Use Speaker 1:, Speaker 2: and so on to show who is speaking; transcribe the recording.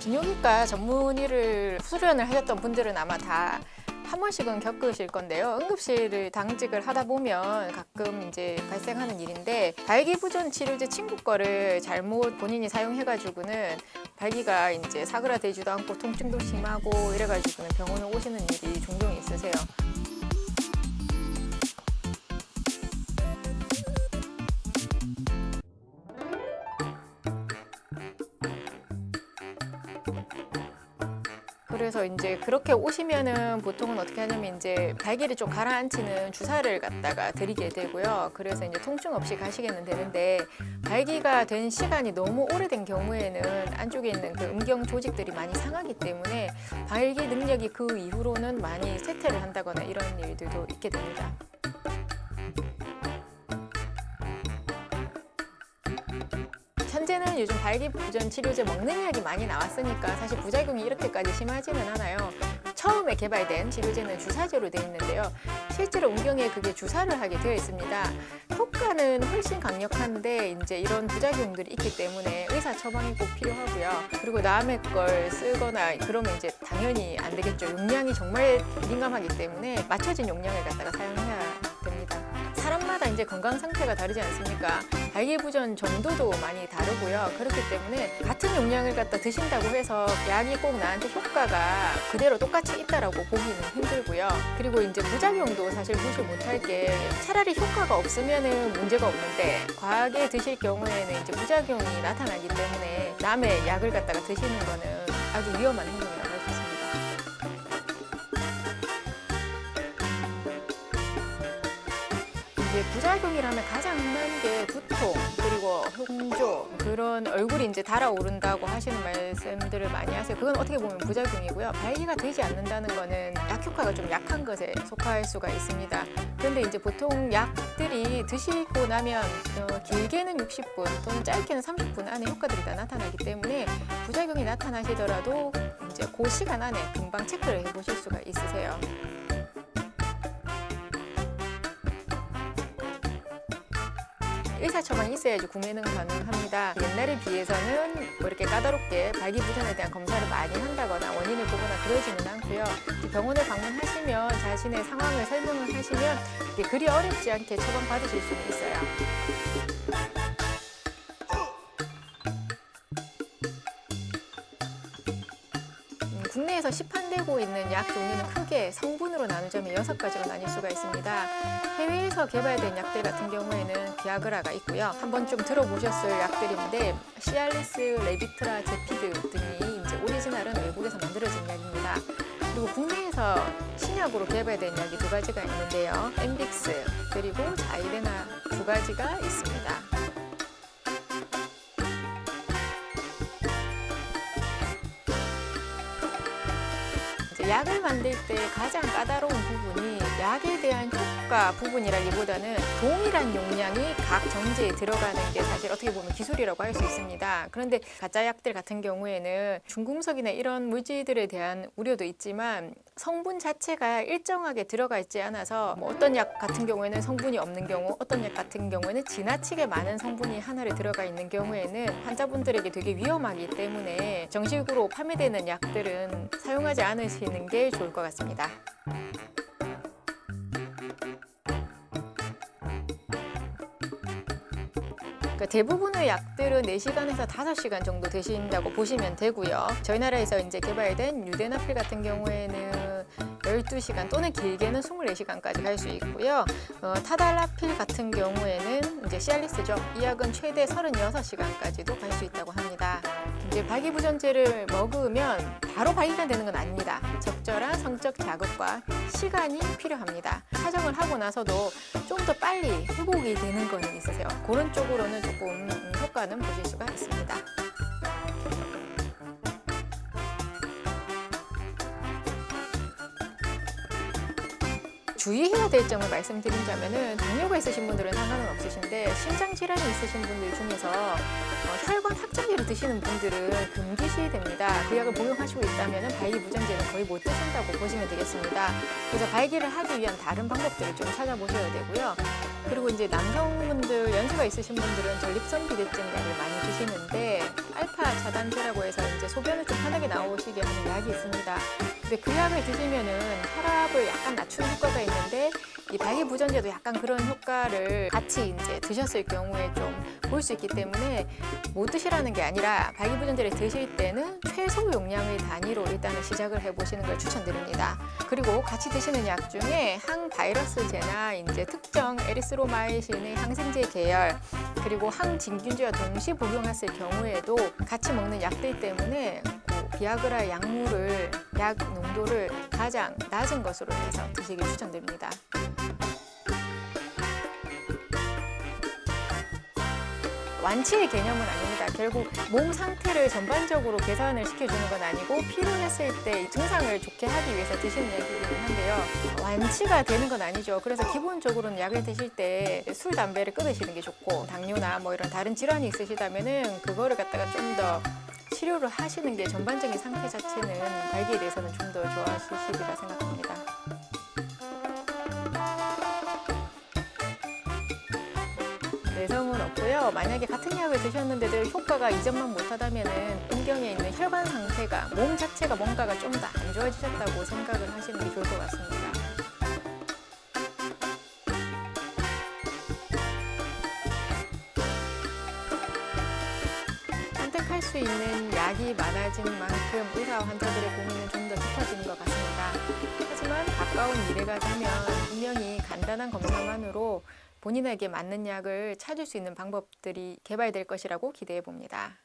Speaker 1: 비뇨기과 전문의를 수련을 하셨던 분들은 아마 다 한 번씩은 겪으실 건데요. 응급실을 당직을 하다 보면 가끔 이제 발생하는 일인데 발기부전 치료제 친구 거를 잘못 본인이 사용해가지고는 발기가 이제 사그라들지도 않고 통증도 심하고 이래가지고는 병원을 오시는 일이 종종 있으세요. 그래서 이제 그렇게 오시면은 보통은 어떻게 하냐면 이제 발기를 좀 가라앉히는 주사를 갖다가 드리게 되고요. 그래서 이제 통증 없이 가시게는 되는데 발기가 된 시간이 너무 오래된 경우에는 안쪽에 있는 그 음경 조직들이 많이 상하기 때문에 발기 능력이 그 이후로는 많이 쇠퇴를 한다거나 이런 일들도 있게 됩니다. 현재는 요즘 발기부전 치료제 먹는 약이 많이 나왔으니까 사실 부작용이 이렇게까지 심하지는 않아요. 처음에 개발된 치료제는 주사제로 되어 있는데요. 실제로 음경에 그게 주사를 하게 되어 있습니다. 효과는 훨씬 강력한데 이제 이런 부작용들이 있기 때문에 의사 처방이 꼭 필요하고요. 그리고 남의 걸 쓰거나 그러면 이제 당연히 안 되겠죠. 용량이 정말 민감하기 때문에 맞춰진 용량을 갖다가 사용해야. 사람마다 이제 건강 상태가 다르지 않습니까? 발기부전 정도도 많이 다르고요. 그렇기 때문에 같은 용량을 갖다 드신다고 해서 약이 꼭 나한테 효과가 그대로 똑같이 있다라고 보기는 힘들고요. 그리고 이제 부작용도 사실 무시 못할 게 차라리 효과가 없으면은 문제가 없는데 과하게 드실 경우에는 이제 부작용이 나타나기 때문에 남의 약을 갖다가 드시는 거는 아주 위험한 행동이라고 부작용이라면 가장 흔한 게 두통 그리고 홍조 그런 얼굴이 이제 달아오른다고 하시는 말씀들을 많이 하세요. 그건 어떻게 보면 부작용이고요. 발기가 되지 않는다는 거는 약 효과가 좀 약한 것에 속할 수가 있습니다. 그런데 이제 보통 약들이 드시고 나면 어, 길게는 60분 또는 짧게는 30분 안에 효과들이 다 나타나기 때문에 부작용이 나타나시더라도 이제 그 시간 안에 금방 체크를 해보실 수가 있으세요. 의사 처방이 있어야지 구매는 가능합니다. 옛날에 비해서는 뭐 이렇게 까다롭게 발기부전에 대한 검사를 많이 한다거나 원인을 보거나 그러지는 않고요. 병원을 방문하시면 자신의 상황을 설명을 하시면 그리 어렵지 않게 처방 받으실 수는 있어요. 국내에서 시판되고 있는 약 종류는 크게 성분으로 나누자면 여섯 가지로 나뉠 수가 있습니다. 해외에서 개발된 약들 같은 경우에는 비아그라가 있고요. 한번 좀 들어보셨을 약들인데 시알리스, 레비트라, 제피드 등이 이제 오리지널은 외국에서 만들어진 약입니다. 그리고 국내에서 신약으로 개발된 약이 두 가지가 있는데요. 엠빅스 그리고 자이레나 두 가지가 있습니다. 약을 만들 때 가장 까다로운 부분이 약에 대한 효과 부분이라기보다는 동일한 용량이 각 정제에 들어가는 게 사실 어떻게 보면 기술이라고 할 수 있습니다. 그런데 가짜 약들 같은 경우에는 중금속이나 이런 물질들에 대한 우려도 있지만 성분 자체가 일정하게 들어가 있지 않아서 뭐 어떤 약 같은 경우에는 성분이 없는 경우, 어떤 약 같은 경우에는 지나치게 많은 성분이 하나에 들어가 있는 경우에는 환자분들에게 되게 위험하기 때문에 정식으로 판매되는 약들은 사용하지 않으시는 게 좋을 것 같습니다. 그러니까 대부분의 약들은 4시간에서 5시간 정도 드신다고 보시면 되고요. 저희 나라에서 이제 개발된 유데나필 같은 경우에는 12시간 또는 길게는 24시간까지 갈 수 있고요. 어, 타달라필 같은 경우에는 이제 시알리스죠. 이 약은 최대 36시간까지도 갈 수 있다고 합니다. 이제 발기부전제를 먹으면 바로 발기가 되는 건 아닙니다. 적절한 성적 자극과 시간이 필요합니다. 사정을 하고 나서도 좀 더 빨리 회복이 되는 거는 있으세요. 그런 쪽으로는 조금 음, 효과는 보실 수가 있습니다. 주의해야 될 점을 말씀드리자면은 당뇨가 있으신 분들은 상관은 없으신데 심장 질환이 있으신 분들 중에서 어, 혈관 확장제를 드시는 분들은 금기시 됩니다. 그 약을 복용하시고 있다면 발기부전제는 거의 못 드신다고 보시면 되겠습니다. 그래서 발기를 하기 위한 다른 방법들을 좀 찾아보셔야 되고요. 그리고 이제 남성분들 연세가 있으신 분들은 전립선 비대증 약을 많이 드시는데 알파 차단제라고 해서 이제 소변을 좀 편하게 나오시게 하는 약이 있습니다. 근데 그 약을 드시면은 혈압을 약간 낮추는 이 발기부전제도 약간 그런 효과를 같이 이제 드셨을 경우에 좀 볼 수 있기 때문에 못 드시라는 게 아니라 발기부전제를 드실 때는 최소 용량의 단위로 일단은 시작을 해보시는 걸 추천드립니다. 그리고 같이 드시는 약 중에 항바이러스제나 이제 특정 에리스로마이신의 항생제 계열 그리고 항진균제와 동시 복용했을 경우에도 같이 먹는 약들 때문에 그 비아그라 약물을 약 농도를 가장 낮은 것으로 해서 드시길 추천드립니다. 완치의 개념은 아닙니다. 결국 몸 상태를 전반적으로 개선을 시켜주는 건 아니고 필요했을 때이 증상을 좋게 하기 위해서 드시는 약이긴 한데요. 완치가 되는 건 아니죠. 그래서 기본적으로는 약을 드실 때 술, 담배를 끊으시는 게 좋고 당뇨나 뭐 이런 다른 질환이 있으시다면은 그거를 갖다가 좀더 치료를 하시는 게 전반적인 상태 자체는 발기에 대해서는 좀 더 좋아하시리라 생각합니다. 내성은 없고요. 만약에 같은 약을 드셨는데도 효과가 이전만 못하다면은 음경에 있는 혈관 상태가 몸 자체가 뭔가가 좀 더 안 좋아지셨다고 생각을 하시는 게 좋을 것 같습니다. 선택할 수 있는 약이 많아진 만큼 의사와 환자들의 고민은 좀 더 깊어지는 것 같습니다. 하지만 가까운 미래가 되면 분명히 간단한 검사만으로 본인에게 맞는 약을 찾을 수 있는 방법들이 개발될 것이라고 기대해 봅니다.